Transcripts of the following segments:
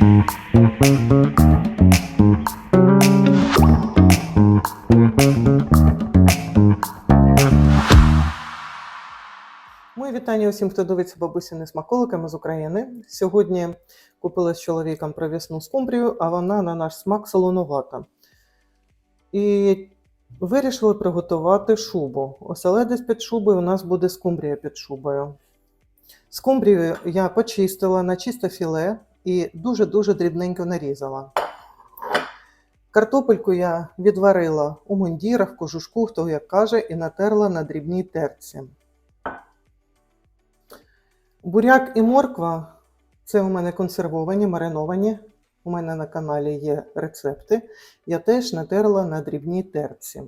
Мої вітання усім, хто дивиться бабусіни смаколиками з України. Сьогодні купила з чоловіком провісну скумбрію, а вона на наш смак солонувата. І вирішили приготувати шубу. Оселедець під шубою у нас буде скумбрія під шубою. Скумбрію я почистила на чисте філе і дуже-дуже дрібненько нарізала. Картопельку я відварила у мундірах, кожушку, хто як каже, і натерла на дрібній терці. Буряк і морква це у мене консервовані, мариновані. У мене на каналі є рецепти. Я теж натерла на дрібній терці.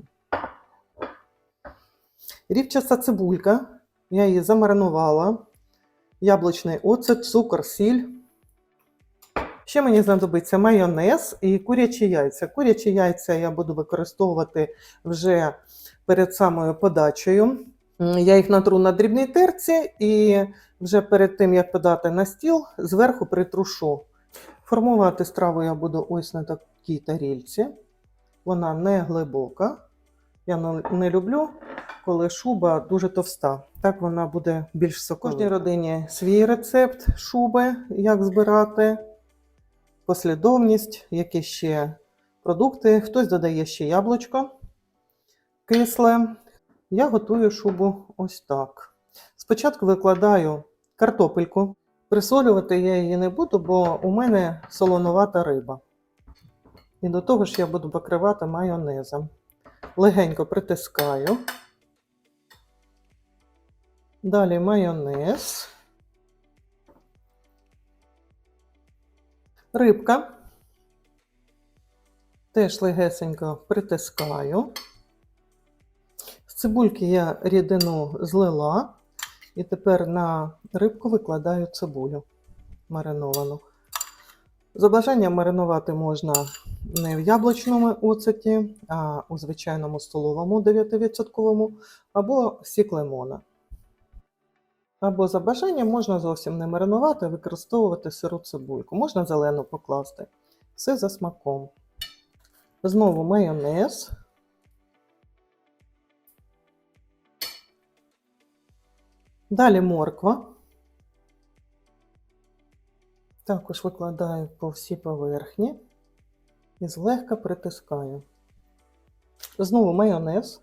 Рівчаста цибулька. Я її замаринувала. Яблучний оцет, цукор, сіль. Ще мені знадобиться майонез і курячі яйця. Курячі яйця я буду використовувати вже перед самою подачею. Я їх натру на дрібній терці і вже перед тим, як подати на стіл, зверху притрушу. Формувати страву я буду ось на такій тарільці. Вона не глибока. Я не- люблю, коли шуба дуже товста. Так вона буде більш соковита. Кожній родині свій рецепт шуби, як збирати, послідовність, які ще продукти. Хтось додає ще яблучко кисле. Я готую шубу ось так. Спочатку викладаю картопельку. Присолювати я її не буду, бо у мене солонувата риба. І до того ж я буду покривати майонезом. Легенько притискаю. Далі майонез. Рибка. Теж легесенько притискаю. З цибульки я рідину злила. І тепер на рибку викладаю цибулю мариновану. За бажанням маринувати можна не в яблучному оцеті, а у звичайному столовому 9%, або сік лимона. Або за бажанням можна зовсім не маринувати, використовувати сиру цибульку. Можна зелену покласти. Все за смаком. Знову майонез. Далі морква. Також викладаю по всій поверхні і злегка притискаю. Знову майонез.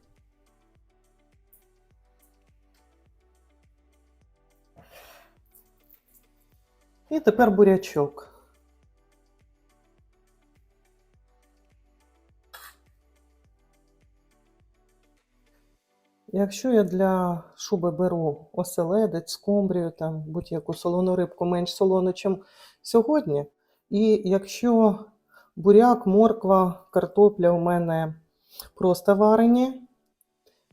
І тепер бурячок. Якщо я для шуби беру оселедець, скумбрію, там будь-яку солону рибку менш солону, ніж сьогодні. І якщо буряк, морква, картопля у мене просто варені,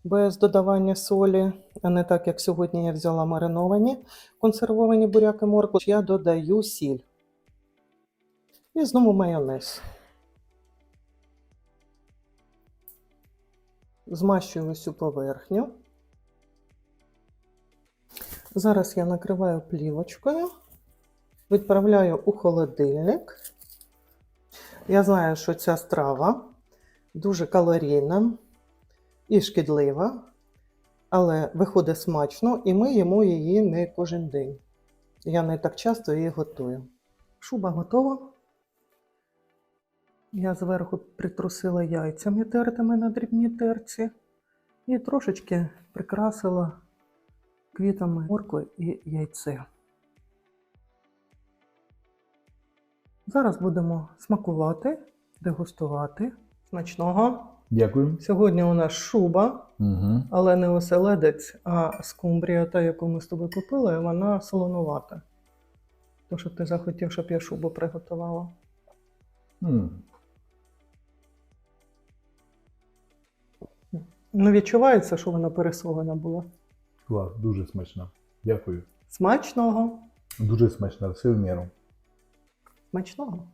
без додавання солі, а не так, як сьогодні я взяла мариновані консервовані буряк і моркву, я додаю сіль. І знову майонез. Змащую всю поверхню. Зараз я накриваю плівочкою, відправляю у холодильник. Я знаю, що ця страва дуже калорійна і шкідлива, але виходить смачно, і ми їмо її не кожен день. Я не так часто її готую. Шуба готова. Я зверху притрусила яйцями тертими на дрібній терці і трошечки прикрасила квітами моркви і яйце. Зараз будемо смакувати, дегустувати. Смачного. Дякую. Сьогодні у нас шуба, Угу. але не оселедець, а скумбрія, та, яку ми з тобою купили, вона солонувата. То, що ти захотів, щоб я шубу приготувала. Ну, відчувається, що вона пересолена була. Клас, дуже смачно. Дякую. Смачного! Дуже смачно, все в міру. Смачного!